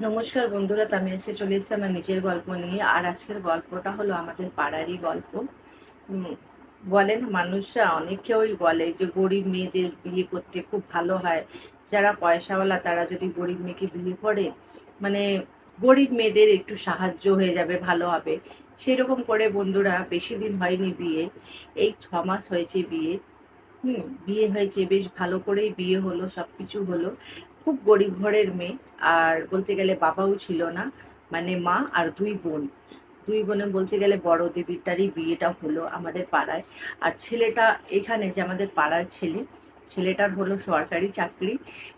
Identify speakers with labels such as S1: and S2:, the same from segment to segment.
S1: নমস্কার বন্ধুরা আমি আজকে চলে এসেছি আমার নিজের গল্প নিয়ে। আর আজকের গল্পটা হলো আমাদের পাড়ারই গল্প। বলেন, মানুষরা অনেকেই বলে যে, গরিব মেয়েদের বিয়ে করতে খুব ভালো হয়। যারা পয়সাওয়ালা, তারা যদি গরিব মেয়েকে বিয়ে করে মানে গরিব মেয়েদের একটু সাহায্য হয়ে যাবে, ভালো হবে। সেরকম করে বন্ধুরা, বেশি দিন হয়নি বিয়ে। এই ছ মাস হয়েছে বিয়ে। হুম, বিয়ে হয়েছে, বেশ ভালো করেই বিয়ে হলো সব কিছু হলো। খুব গরিব ঘরের মেয়ে। আর বলতে গেলে বাবাও ছিল না মানে মা আর দুই বোন। দুই বোনে বলতে গেলে বড় দিদিটারই বিয়েটা হলো আমাদের পাড়ায়। আর ছেলেটা এখানে যে আমাদের পাড়ার ছেলে, ছেলেটার হলো সরকারি চাকরি।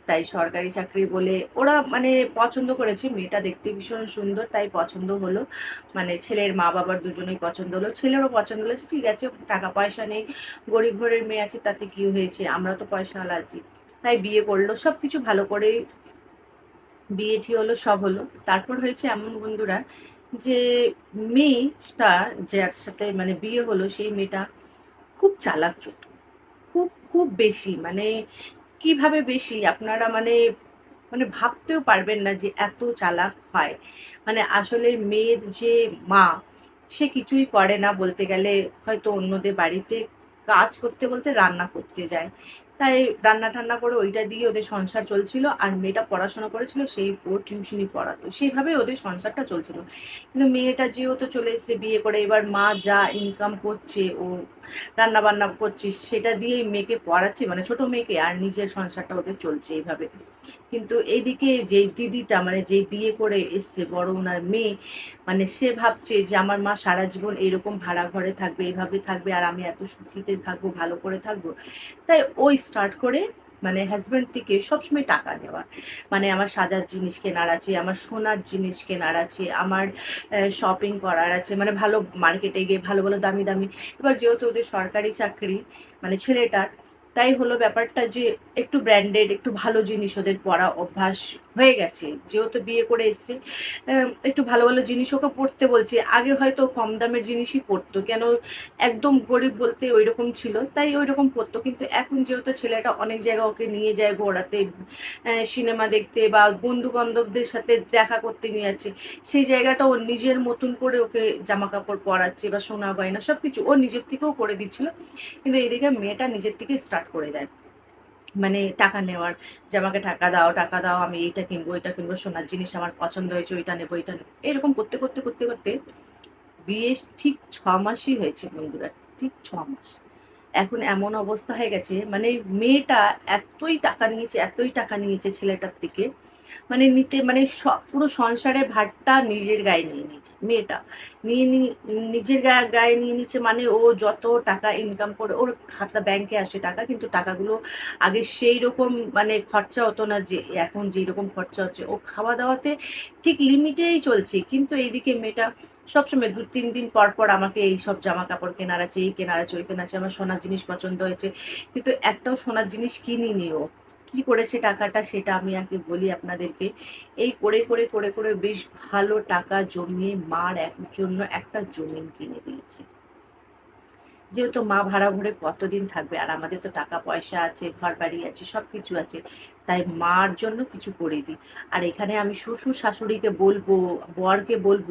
S1: তাই সরকারি চাকরি বলে ওরা মানে পছন্দ করেছে, মেয়েটা দেখতে ভীষণ সুন্দর, তাই পছন্দ হলো। মানে ছেলের মা বাবার দুজনেই পছন্দ হলো। ছেলেরও পছন্দ হয়েছে ঠিক আছে, টাকা পয়সা নেই, গরিব ঘরের মেয়ে আছে, তাতে কি হয়েছে? আমরা তো পয়সাওয়ালা আছি। তাই বিয়ে করল সব কিছু ভালো করে বিয়ে ঠিক হলো, সব হলো। তারপর হয়েছে এমন বন্ধুরা যে মেয়েটা যার সাথে মানে বিয়ে হলো, সেই মেয়েটা খুব চালাক চতুর খুব খুব বেশি মানে কীভাবে বেশি আপনারা মানে মানে ভাবতেও পারবেন না যে এত চালাক হয়। মানে আসলে মেয়ের যে মা, সে কিছুই করে না বলতে গেলে হয়তো অন্যদের বাড়িতে কাজ করতে, বলতে রান্না করতে যায়। তাই রান্না টান্না করে ওইটা দিয়ে ওদের সংসার চলছিল আর মেয়েটা পড়াশোনা করেছিল, সেই ও টিউশনি পড়াতো। সেইভাবেই ওদের সংসারটা চলছিল। কিন্তু মেয়েটা যেহেতু চলে এসেছে বিয়ে করে, এবার মা যা ইনকাম করছে, ও রান্না বান্না করছিস সেটা দিয়েই মেয়েকে পড়াচ্ছে মানে ছোট মেয়েকে, আর নিজের সংসারটা ওদের চলছে এইভাবে। কিন্তু এইদিকে যে দিদিটা মানে যে বিয়ে করে এসছে, বড় ওনার মেয়ে মানে সে ভাবছে যে আমার মা সারা জীবন এরকম ভাড়া ঘরে থাকবে, এইভাবে থাকবে, আর আমি এত সুখীতে থাকব, ভালো করে থাকব। তাই ওই স্টার্ট করে মানে হাজব্যান্ড থেকে সবসময় টাকা নেওয়া। মানে আমার সাজার জিনিস কেনার আছে, আমার সোনার জিনিস কেনার আছে, আমার শপিং করার আছে মানে ভালো মার্কেটে গিয়ে ভালো ভালো দামি দামি। এবার যেহেতু ওদের সরকারি চাকরি মানে ছেলেটার তাই হলো ব্যাপারটা যে একটু ব্র্যান্ডেড একটু ভালো জিনিস ওদের পরা অভ্যাস হয়ে গেছে। যেহেতু বিয়ে করে এসছে একটু ভালো ভালো জিনিস ওকে পড়তে বলছে। আগে হয়তো কম দামের জিনিসই পড়তো, কেন একদম গরিব বলতে ওই রকম ছিল, তাই ওই রকম পড়তো। কিন্তু এখন যেহেতু ছেলেটা অনেক জায়গা ওকে নিয়ে যায়, ঘোরাতে সিনেমা দেখতে বা বন্ধু বান্ধবদের সাথে দেখা করতে নিয়ে যাচ্ছে, সেই জায়গাটা ওর নিজের মতন করে ওকে জামা কাপড় পরাচ্ছে বা সোনা গয়না সব কিছু ও নিজের থেকেও করে দিচ্ছিল। কিন্তু এইদিকে মেয়েটা নিজের থেকে স্টার্ট করে দেয়। মানে টাকা নেওয়ার, যে আমাকে টাকা দাও টাকা দাও, আমি এইটা কিনবো, ওইটা কিনবো, সোনার জিনিস আমার পছন্দ হয়েছে, ওইটা নেব ওইটা নেব, এরকম করতে করতে করতে করতে বিয়ে ঠিক ছ মাসই হয়েছে বন্ধুরা, ঠিক ছ মাস। এখন এমন অবস্থা হয়ে গেছে মানে মেয়েটা এতই টাকা নিয়েছে, এতই টাকা নিয়েছে ছেলেটার থেকে মানে নিতে মানে সব পুরো সংসারের ভারটা নিজের গায়ে নিয়ে নিয়েছে, মেয়েটা। নিয়ে নিজের গায়ে গায়ে নিয়ে নিচ্ছে মানে ও যত টাকা ইনকাম করে, ওর খাতা ব্যাংকে আসে টাকা, কিন্তু টাকাগুলো আগে সেই রকম মানে খরচা হতো না যে, এখন যেই রকম খরচা হচ্ছে। ও খাওয়া দাওয়াতে ঠিক লিমিটেই চলছে, কিন্তু এইদিকে মেয়েটা সবসময় দু, তিন দিন পর পর আমাকে এই সব জামা কাপড় কেনার আছে, এই কেনার আছে, ওই কেনার আছে, আমার সোনার জিনিস পছন্দ হয়েছে, কিন্তু একটাও সোনার জিনিস কিনিনি ও। কি করেছে টাকাটা সেটা আমি আগে বলি আপনাদেরকে। এই করে করে করে করে বেশ ভালো টাকা জমিয়ে মার এক জন্য একটা জমিন কিনে দিয়েছে। যেহেতু মা ভাড়া ভরে কতদিন থাকবে? আর আমাদের তো টাকা পয়সা আছে ঘর বাড়ি আছে সব কিছু আছে, তাই মার জন্য কিছু করে দিই। আর এখানে আমি শ্বশুর শাশুড়িকে বলব, বরকে বলব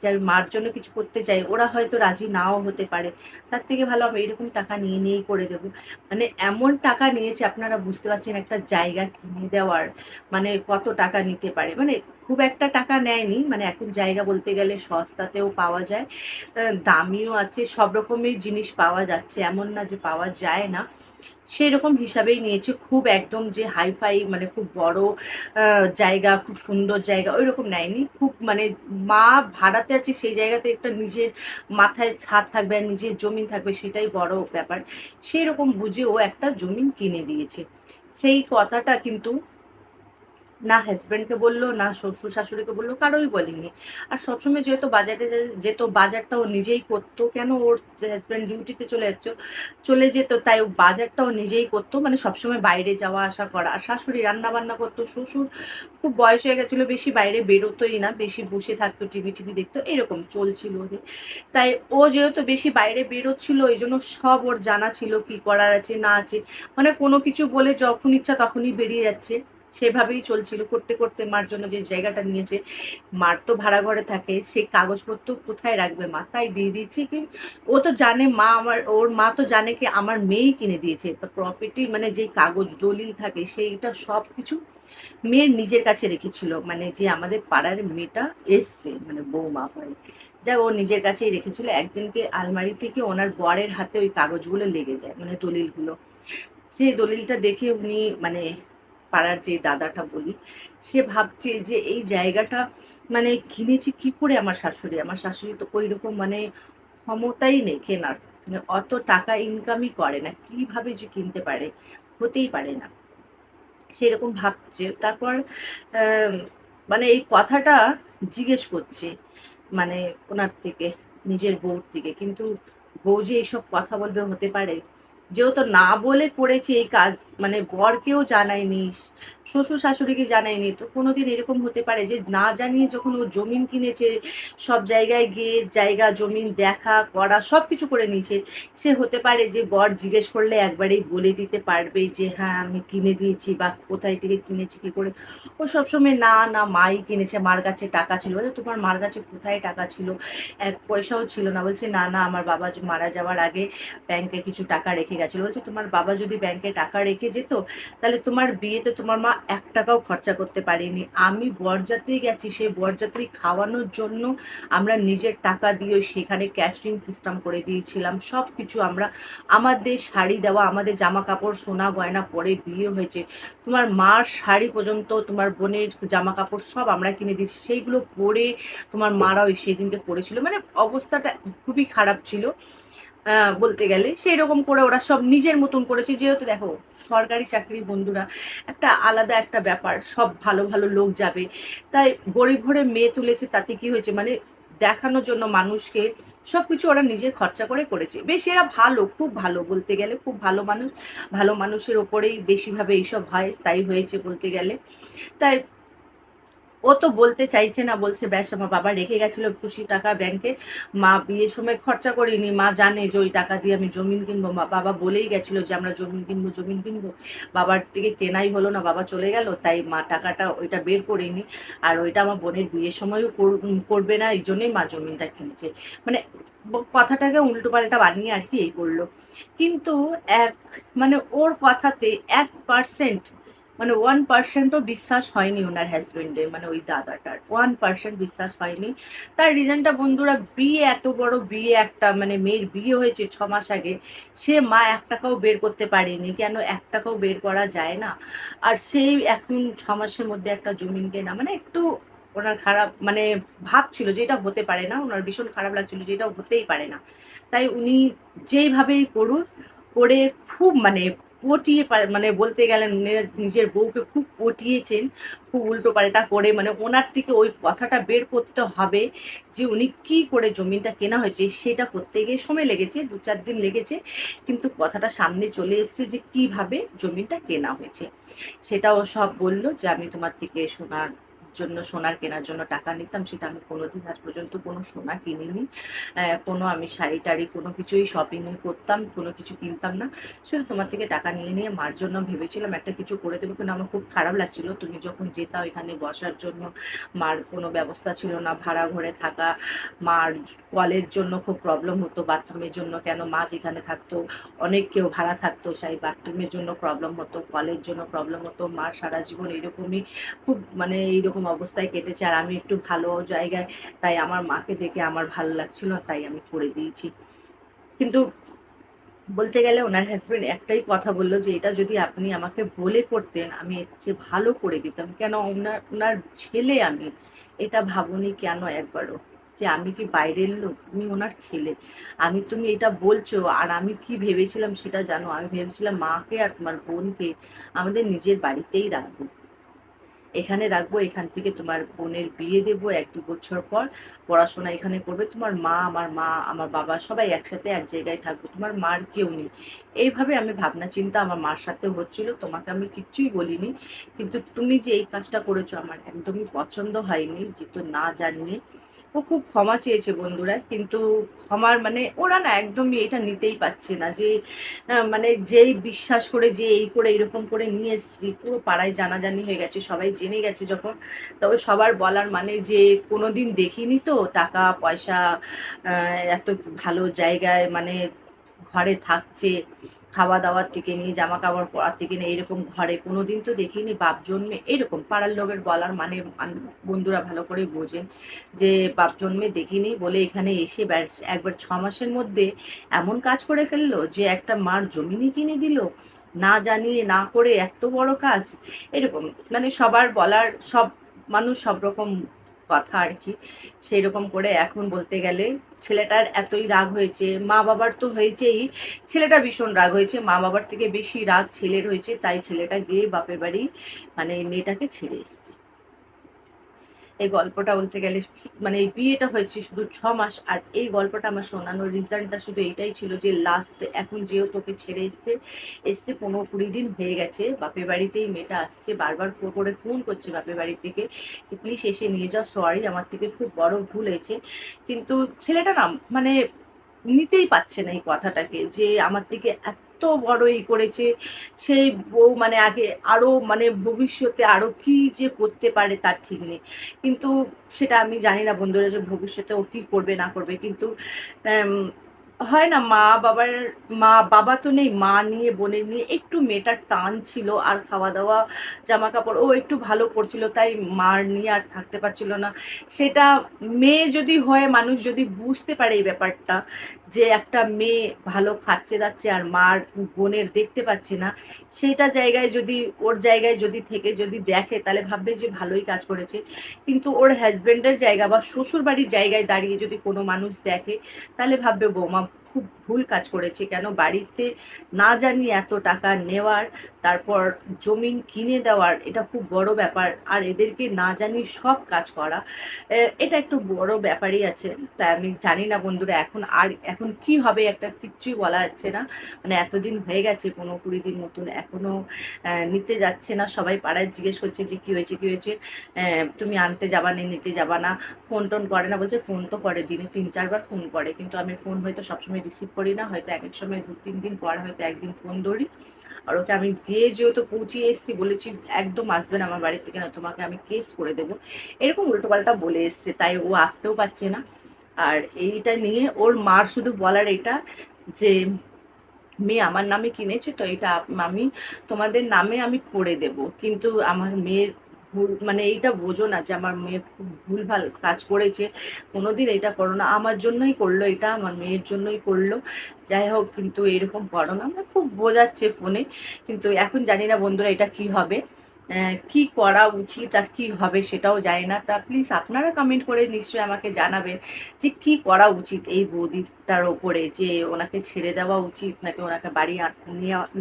S1: যে আমি মার জন্য কিছু করতে চাই, ওরা হয়তো রাজি নাও হতে পারে। তার থেকে ভালো আমি এরকম টাকা নিয়ে নিয়েই করে দেবো। মানে এমন টাকা নিয়েছে, আপনারা বুঝতে পারছেন একটা জায়গা কিনে দেওয়ার মানে কত টাকা নিতে পারে। মানে খুব একটা টাকা নেয়নি। মানে এখন জায়গা বলতে গেলে সস্তাতেও পাওয়া যায় দামিও আছে, সব রকমের জিনিস পাওয়া যাচ্ছে, এমন না যে পাওয়া যায় না। সেই রকম হিসাবেই নিয়েছে, খুব একদম যে হাইফাই মানে খুব বড় জায়গা, খুব সুন্দর জায়গা ওই রকম নেয়নি। খুব মানে মা ভাড়াতে আছে সেই জায়গাতে একটা নিজের মাথায় ছাদ থাকবে আর নিজের জমিন থাকবে, সেটাই বড় ব্যাপার। সেই রকম বুঝে ও একটা জমিন কিনে দিয়েছে। সেই কথাটা কিন্তু না হাজব্যান্ডকে বলল, না শ্বশুর শাশুড়িকে বলল কারোই বলিনি। আর সবসময় যেহেতু বাজারে যেত বাজারটা ও নিজেই করতো, কেন ওর হাজব্যান্ড ডিউটিতে চলে যাচ্ছ, চলে যেত, তাই ও বাজারটা ও নিজেই করতো। মানে সবসময় বাইরে যাওয়া, আসা করা। আর শাশুড়ি রান্না বান্না করতো, শ্বশুর খুব বয়স হয়ে গেছিল, বেশি বাইরে বেরোতোই না, বেশি বসে থাকতো টিভি টিভি দেখতো, এরকম চলছিল ওদের। তাই ও যেহেতু বেশি বাইরে বেরোচ্ছিল, এই জন্য সব ওর জানা ছিল, কি করার আছে, না আছে। মানে কোনো কিছু বলে যখন ইচ্ছা তখনই বেরিয়ে যাচ্ছে। সেভাবেই চলছিল, করতে করতে মার জন্য যে জায়গাটা নিয়েছে, মার তো ভাড়া ঘরে থাকে, সেই কাগজপত্র কোথায় রাখবে মা? তাই দিয়ে দিয়েছি কি, ও তো জানে মা আমার, ওর মা তো জানে কি আমার মেয়েই কিনে দিয়েছে। তো প্রপার্টি মানে যেই কাগজ দলিল থাকে, সেইটা সব কিছু মেয়ের নিজের কাছে রেখেছিল। মানে যে আমাদের পাড়ার মেয়েটা এসছে মানে বৌমা হয়। যা ও নিজের কাছেই রেখেছিল। একদিনকে আলমারি থেকে ওনার বরের হাতে ওই কাগজগুলো লেগে যায় মানে দলিলগুলো। সেই দলিলটা দেখে উনি মানে পাড়ার যে দাদাটা বলি, সে ভাবছে যে এই জায়গাটা মানে কিনেছি কি করে আমার শাশুড়ি? আমার শাশুড়ি তো ওই রকম মানে ক্ষমতাই নেই কেনার। মানে অত টাকা ইনকামই করে না, কীভাবে যে কিনতে পারে? হতেই পারে না। সেরকম ভাবছে। তারপর মানে এই কথাটা জিজ্ঞেস করছে মানে ওনার থেকে, নিজের বউর থেকে। কিন্তু বউ যে এইসব কথা বলবে হতে পারে যেহেতু না বলে করেছে এই কাজ মানে বরকেও জানায়নি শ্বশুর শাশুড়িকে জানায়নি। তো কোনোদিন এরকম হতে পারে যে, না জানিয়ে যখন ও জমিন কিনেছে, সব জায়গায় গিয়ে জায়গা, জমিন দেখা, করা সব কিছু করে নিয়েছে, সে হতে পারে যে, বর জিজ্ঞেস করলে একবারেই বলে দিতে পারবে যে হ্যাঁ আমি কিনে দিয়েছি বা কোথায় থেকে কিনেছি, কি করে? ও সবসময়, না না, মাই কিনেছে, মার কাছে টাকা ছিল। বলে, তোমার মার কাছে কোথায় টাকা ছিল? এক পয়সাও ছিল না। বলছে, না না, আমার বাবা মারা যাওয়ার আগে ব্যাংকে কিছু টাকা রেখে গেছিল। বলছে, তোমার বাবা যদি ব্যাংকে টাকা রেখে যেত, তাহলে তোমার বিয়েতে তোমার মা এক টাকাও খরচা করতে পারিনি। আমি বরযাত্রী গেছি, সেই বরযাত্রী খাওয়ানোর জন্য আমরা নিজের টাকা দিয়ে সেখানে ক্যাটারিং সিস্টেম করে দিয়েছিলাম। সব কিছু আমরা, আমাদের শাড়ি দেওয়া, আমাদের জামা কাপড় সোনা গয়না পরে বিয়ে হয়েছে। তোমার মার শাড়ি পর্যন্ত, তোমার বোনের জামা কাপড় সব আমরা কিনে দিয়েছি। সেইগুলো পরে তোমার মারাও সেই দিনকে পরেছিল মানে অবস্থাটা খুবই খারাপ ছিল। বলতে গেলে সেই রকম করে ওরা সব নিজের মতন করেছে। যেহেতু দেখো, সরকারি চাকরি বন্ধুরা, একটা আলাদা একটা ব্যাপার, সব ভালো ভালো লোক যাবে। তাই গরিব ঘরে মেয়ে তুলেছে, তাতে কি হয়েছে? মানে দেখানোর জন্য মানুষকে সব কিছু ওরা নিজের খরচা করে করেছে। বেশ, এরা ভালো, খুব ভালো, বলতে গেলে খুব ভালো মানুষ। ভালো মানুষের ওপরেই বেশিভাবে এইসব হয়, তাই হয়েছে বলতে গেলে। তাই ও তো বলতে চাইছে না, বলছে, ব্যাস, আমার বাবা রেখে গেছিল খুশি টাকা ব্যাংকে। মা বিয়ের সময় খরচা করিনি, মা জানে যে ওই টাকা দিয়ে আমি জমিন কিনবো। মা, বাবা বলেই গেছিল যে, আমরা জমিন কিনবো জমিন কিনবো। বাবার থেকে কেনাই হলো না, বাবা চলে গেল, তাই মা টাকাটা ওইটা বের করিনি আর ওইটা আমার বোনের বিয়ের সময়ও কর- করবে না, এই জন্যই মা জমিনটা কিনেছে। মানে কথাটাকে উল্টো পাল্টা বানিয়ে আর কি এই করল। কিন্তু এক মানে ওর কথাতে এক পার্সেন্ট মানে ওয়ান পার্সেন্টও বিশ্বাস হয়নি ওনার হাজবেন্ডের মানে ওই দাদাটার। ওয়ান পার্সেন্ট বিশ্বাস হয়নি। তার রিজনটা বন্ধুরা, বিয়ে এত বড় বিয়ে একটা মানে মেয়ের বিয়ে হয়েছে ছ মাস আগে, সে মা এক টাকাও বের করতে পারেনি। কেন এক টাকাও বের করা যায় না? আর সেই এখন ছ মাসের মধ্যে একটা জমিন কেনা মানে একটু ওনার খারাপ মানে ভাবছিল যে এটা হতে পারে না, ওনার ভীষণ খারাপ লাগছিল যে এটা হতেই পারে না। তাই উনি যেইভাবেই করুক, করে খুব মানে পটিয়ে মানে বলতে গেলেন নিজের বউকে খুব পটিয়েছেন, খুব উল্টো পাল্টা করে মানে ওনার থেকে ওই কথাটা বের করতে হবে যে উনি কী করে জমিটা কেনা হয়েছে, সেটা করতে গিয়ে সময় লেগেছে, দু চার দিন লেগেছে, কিন্তু কথাটা সামনে চলে এসছে যে কীভাবে জমিটা কেনা হয়েছে। সেটাও সব বলল যে আমি তোমার থেকে সোনার জন্য, সোনার কেনার জন্য টাকা নিতাম, সেটা আমি কোনোদিন আজ পর্যন্ত কোনো সোনা কিনিনি। কোনো আমি শাড়ি টাড়ি কোনো কিছুই শপিং করতাম, কোনো কিছু কিনতাম না। শুধু তোমার থেকে টাকা নিয়ে নিয়ে মার জন্য ভেবেছিলাম একটা কিছু করে দেবো, কিন্তু আমার খুব খারাপ লাগছিল। তুমি যখন যেতাও এখানে বসার জন্য, মার কোনো ব্যবস্থা ছিল না, ভাড়া ঘরে থাকা, মার কলের জন্য খুব প্রবলেম হতো, বাথরুমের জন্য কেন মা যেখানে থাকতো, অনেক কেউ ভাড়া থাকতো, সেই বাথরুমের জন্য প্রবলেম হতো, কলের জন্য প্রবলেম হতো, মার সারা জীবন এরকমই, খুব মানে এইরকম অবস্থায় কেটেছে আর আমি একটু ভালো জায়গায়, তাই আমার মাকে দেখে আমার ভালো লাগছিল, তাই আমি করে দিয়েছি। কিন্তু বলতে গেলে ওনার হাজব্যান্ড একটাই কথা বলল যে, এটা যদি আপনি আমাকে বলে করতেন, আমি এর চেয়ে ভালো করে দিতাম। কেন ওনার ওনার ছেলে আমি, এটা ভাবুনি কেন একবারও? যে আমি কি বাইরের লোক? আমি ওনার ছেলে। আমি, তুমি এটা বলছো আর আমি কি ভেবেছিলাম সেটা জানো? আমি ভেবেছিলাম মাকে আর তোমার বোনকে আমাদের নিজের বাড়িতেই রাখব। এখানে রাখব, এখান থেকে তোমার বোনের বিয়ে দেবো এক দু বছর পর। পড়াশোনা এখানে করবে, তোমার মা, আমার মা, আমার বাবা সবাই একসাথে এক জায়গায় থাকব, তোমার মার কেউ নেই। এইভাবে আমি ভাবনা চিন্তা আমার মার সাথে হচ্ছিল, তোমাকে আমি কিচ্ছুই বলিনি। কিন্তু তুমি যে এই কাজটা করেছ, আমার একদমই পছন্দ হয়নি, যেহেতু না জানিয়ে ও খুব ক্ষমা চেয়েছে বন্ধুরা, কিন্তু ক্ষমার মানে ওরা না একদমই এটা নিতেই পারছে না যে মানে যেই বিশ্বাস করে, যে এই করে, এরকম করে নিয়ে এসছি, পুরো পাড়ায় জানাজানি হয়ে গেছে, সবাই জেনে গেছে যখন, তবে সবার বলার মানে যে কোনো দিন দেখিনি তো টাকা, পয়সা এত ভালো জায়গায় মানে ঘরে থাকছে খাওয়া দাওয়ার থেকে নিয়ে জামা কাপড় পরার থেকে নিয়ে, এরকম ঘরে কোনোদিন তো দেখিনি, বাপ জন্মে এরকম। পাড়ার লোকের বলার মানে বন্ধুরা ভালো করে বোঝেন যে, বাপ জন্মে দেখিনি বলে এখানে এসে একবার ছ মাসের মধ্যে এমন কাজ করে ফেলল যে, একটা মার জমিনই কিনে দিল। না জানিয়ে, না করে এত বড় কাজ, এরকম। মানে সবার বলার, সব মানুষ সব রকম কথা আর কি। সেই রকম করে এখন বলতে গেলে ছেলেটার এতই রাগ হয়েছে, মা বাবার তো হয়েছেই। ছেলেটা ভীষণ রাগ হয়েছে, মা বাবার থেকে বেশি রাগ ছেলের হয়েছে, তাই ছেলেটা গিয়ে বাপের বাড়ি মানে মেয়েটাকে ছেড়ে এসছে। এই গল্পটা বলতে গেলে মানে এই বিয়েটা হয়েছে শুধু ছ মাস, আর এই গল্পটা আমার শোনানোর রিজনটা শুধু এইটাই ছিল যে লাস্ট এখন যেও তোকে ছেড়ে এসছে এসছে পনেরো কুড়ি দিন হয়ে গেছে, বাপের বাড়িতেই মেয়েটা আসছে, বারবার করে ফোন করছে বাপের বাড়ি থেকে কি প্লিজ এসে নিয়ে যাও সরি আমার থেকে খুব বড় ভুল হয়েছে। কিন্তু ছেলেটা না মানে নিতেই পারছে না এই কথাটাকে যে, আমার থেকে এত বড় ই করেছে। সেই বউ মানে আগে আরও মানে ভবিষ্যতে আরও কি যে করতে পারে তার ঠিক নেই। কিন্তু সেটা আমি জানি না বন্ধুরা যে ভবিষ্যতে ও কী করবে না করবে। কিন্তু হয় না, মা বাবার, মা, বাবা তো নেই, মা নিয়ে, বোনের নিয়ে একটু মেয়েটার টান ছিল আর খাওয়া দাওয়া জামা কাপড় ও একটু ভালো পড়ছিল তাই মার নিয়ে আর থাকতে পারছিল না। সেটা মেয়ে যদি হয়, মানুষ যদি বুঝতে পারে এই ব্যাপারটা, যে একটা মেয়ে ভালো খাচ্ছে দাচ্ছে আর মার বোনের দেখতে পাচ্ছে না, সেটা জায়গায় যদি, ওর জায়গায় যদি থেকে যদি দেখে, তাহলে ভাববে যে ভালোই কাজ করেছে। কিন্তু ওর হাজব্যান্ডের জায়গা বা শ্বশুর বাড়ির জায়গায় দাঁড়িয়ে যদি কোনো মানুষ দেখে, তাহলে ভাববে, বৌমা খুব ভুল কাজ করেছে কেন? বাড়িতে না জানি এত টাকা নেওয়ার, তারপর জমিন কিনে দেওয়ার, এটা খুব বড় ব্যাপার। আর এদেরকে না জানি সব কাজ করা এটা একটু বড় ব্যাপারই আছে। তাই আমি জানি না বন্ধুরা, এখন আর, এখন কি হবে একটা কিচ্ছুই বলা যাচ্ছে না। মানে এতদিন হয়ে গেছে, পনেরো কুড়ি দিন মতন এখনও নিতে যাচ্ছে না। সবাই পাড়ায় জিজ্ঞেস করছে যে, কী হয়েছে কী হয়েছে? তুমি আনতে যাবা না, নিতে যাবা না। ফোন টোন করে না, বলছে, ফোন তো করে দিনে তিন চারবার ফোন করে। কিন্তু আমি ফোন হয়তো সবসময় রিসিভ করি না, হয়তো এক এক সময় দু তিন দিন পর হয়তো একদিন ফোন ধরি। আর ওকে আমি গিয়ে যেহেতু পৌঁছিয়ে এসেছি, বলেছি একদম আসবে না আমার বাড়ির থেকে, না তোমাকে আমি কেস করে দেবো। এরকম উল্টোপাল্টা বলে এসছে, তাই ও আসতেও পারছে না। আর এইটা নিয়ে ওর মার শুধু বলার এটা যে, মেয়ে আমার নামে কিনেছে, তো এটা আমি তোমাদের নামে আমি করে দেব। কিন্তু আমার মেয়ের ভুল মানে এইটা বোঝো না যে আমার মেয়ে খুব ভুলভাল কাজ করেছে, কোনোদিন এটা করো না। আমার জন্যই করল এটা, আমার মেয়ের জন্যই করল। যাই হোক, কিন্তু এরকম করো না। আমরা খুব বোঝাচ্ছে ফোনে, কিন্তু এখন জানি না বন্ধুরা এটা কি হবে। কি করা উচিত আর কি হবে সেটাও জানি না। তা প্লিজ আপনারা কমেন্ট করে নিশ্চয়ই আমাকে জানাবেন যে কি করা উচিত এই বৌদিটার ওপরে, যে ওনাকে ছেড়ে দেওয়া উচিত নাকি ওনাকে বাড়ি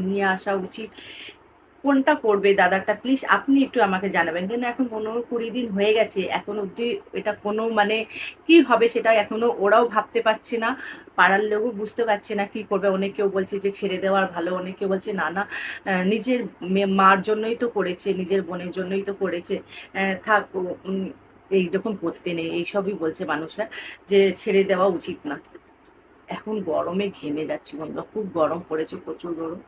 S1: নিয়ে আসা উচিত। কোনটা করবে দাদাটা প্লিজ আপনি একটু আমাকে জানাবেন। কিন্তু এখন পনেরো কুড়ি দিন হয়ে গেছে, এখন অবধি এটা কোনো মানে কি হবে সেটা এখনও ওরাও ভাবতে পারছে না। পাড়ার লোকও বুঝতে পারছে না কি করবে। অনেকেও বলছে যে ছেড়ে দেওয়ার ভালো অনেকেও বলছে না না নিজের মার জন্যই তো করেছে, নিজের বোনের জন্যই তো করেছে। থাক এইরকম করতে নেই, এইসবই বলছে মানুষরা যে ছেড়ে দেওয়া উচিত না। এখন গরমে ঘেমে যাচ্ছি বন্ধুরা, খুব গরম পড়েছে প্রচুর গরম।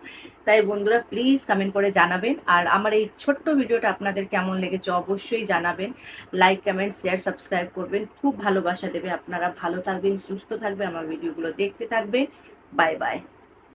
S1: তাই বন্ধুরা প্লিজ কমেন্ট করে জানাবেন। আর আমার এই ছোট্ট ভিডিওটা আপনাদের কেমন লেগেছে অবশ্যই জানাবেন। লাইক কমেন্ট শেয়ার সাবস্ক্রাইব করবেন। খুব ভালোবাসা দেবে আপনারা। ভালো থাকবেন, সুস্থ থাকবেন। আমার ভিডিওগুলো দেখতে থাকবেন। Bye bye